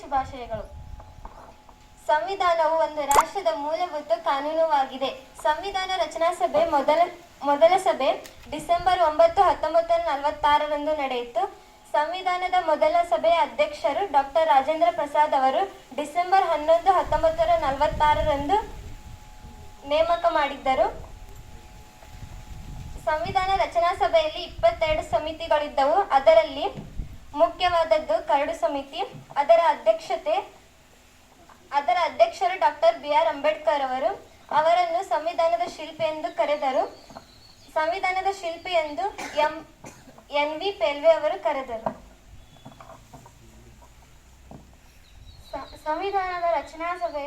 ಶುಭಾಶಯಗಳು. ಸಂವಿಧಾನವು ಒಂದು ರಾಷ್ಟ್ರದ ಮೂಲಭೂತ ಕಾನೂನುವಾಗಿದೆ. ಸಂವಿಧಾನ ರಚನಾ ಸಭೆ ಮೊದಲ ಮೊದಲ ಸಭೆ ಡಿಸೆಂಬರ್ ಒಂಬತ್ತು ಹತ್ತೊಂಬತ್ತು ನಲವತ್ತಾರರಂದು ನಡೆಯಿತು. ಸಂವಿಧಾನದ ಮೊದಲ ಸಭೆಯ ಅಧ್ಯಕ್ಷರು ಡಾಕ್ಟರ್ ರಾಜೇಂದ್ರ ಪ್ರಸಾದ್ ಅವರು ಡಿಸೆಂಬರ್ ಹನ್ನೊಂದು ಹತ್ತೊಂಬತ್ತು ನಲವತ್ತಾರರಂದು ನೇಮಕ ಮಾಡಿದ್ದರು. ಸಂವಿಧಾನ ರಚನಾ ಸಭೆಯಲ್ಲಿ ಇಪ್ಪತ್ತೆರಡು ಸಮಿತಿಗಳಿದ್ದವು. ಅದರಲ್ಲಿ ಕರಡು ಸಮಿತಿ, ಅದರ ಅಧ್ಯಕ್ಷತೆ, ಅದರ ಅಧ್ಯಕ್ಷರು ಡಾಕ್ಟರ್ ಬಿ ಆರ್ ಅಂಬೇಡ್ಕರ್ ಅವರು. ಅವರನ್ನು ಸಂವಿಧಾನದ ಶಿಲ್ಪಿ ಎಂದು ಕರೆದರು. ಸಂವಿಧಾನದ ಶಿಲ್ಪಿ ಎಂದು ಎಂ ಎನ್ ವಿ ಪೇಲ್ವೆ ಅವರು ಕರೆದರು. ಸಂವಿಧಾನದ ರಚನಾ ಸಭೆ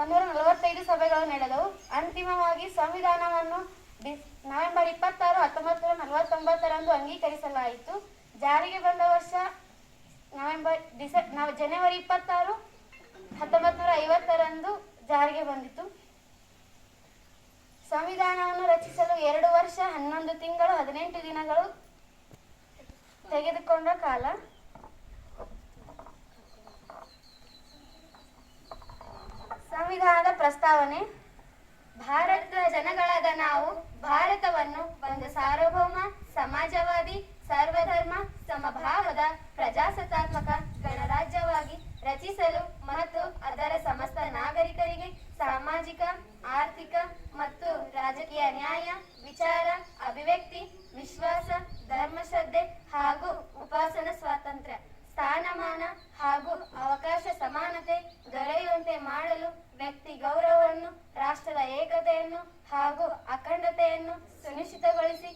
ಒಂದೂರ ನಲವತ್ತೈದು ಸಭೆಗಳು ನಡೆದವು. ಅಂತಿಮವಾಗಿ ಸಂವಿಧಾನವನ್ನು ನವೆಂಬರ್ ಇಪ್ಪತ್ತಾರು, ಹತ್ತೊಂಬತ್ತು ನಲವತ್ತೊಂಬತ್ತರಂದು ಅಂಗೀಕರಿಸಲಾಯಿತು. ಜಾರಿಗೆ ಬಂದ ವರ್ಷ ಜನವರಿ ಇಪ್ಪತ್ತಾರು ಹತ್ತೊಂಬತ್ತು ನೂರ ಐವತ್ತರಂದು ಜಾರಿಗೆ ಬಂದಿತು. ಸಂವಿಧಾನವನ್ನು ರಚಿಸಲು ಎರಡು ವರ್ಷ, ಹನ್ನೊಂದು ತಿಂಗಳು, ಹದಿನೆಂಟು ದಿನಗಳು ತೆಗೆದುಕೊಂಡ ಕಾಲ. ಸಂವಿಧಾನದ ಪ್ರಸ್ತಾವನೆ, ಭಾರತದ ಜನಗಳಾದ ನಾವು, ಭಾರತವನ್ನು ಒಂದು ಸಾರ್ವಭೌಮ, ಸಮಾಜವಾದಿ ಸರ್ವಧರ್ಮ ಆರ್ಥಿಕ ಮತ್ತು ರಾಜಕೀಯ ನ್ಯಾಯ, ವಿಚಾರ, ಅಭಿವ್ಯಕ್ತಿ, ವಿಶ್ವಾಸ, ಧರ್ಮಶ್ರದ್ಧೆ ಹಾಗೂ ಉಪಾಸನ ಸ್ವಾತಂತ್ರ್ಯ, ಸ್ಥಾನಮಾನ ಹಾಗೂ ಅವಕಾಶ ಸಮಾನತೆ ದೊರೆಯುವಂತೆ ಮಾಡಲು ವ್ಯಕ್ತಿ ಗೌರವವನ್ನು, ರಾಷ್ಟ್ರದ ಏಕತೆಯನ್ನು ಹಾಗೂ ಅಖಂಡತೆಯನ್ನು ಸುನಿಶ್ಚಿತಗೊಳಿಸಿ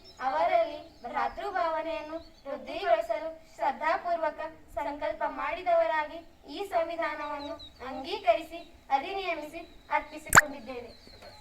ಮಾಡಿದವರಾಗಿ ಈ ಸಂವಿಧಾನವನ್ನು ಅಂಗೀಕರಿಸಿ ಅಧಿನಿಯಮಿಸಿ ಅರ್ಪಿಸಿಕೊಂಡಿದ್ದೇವೆ.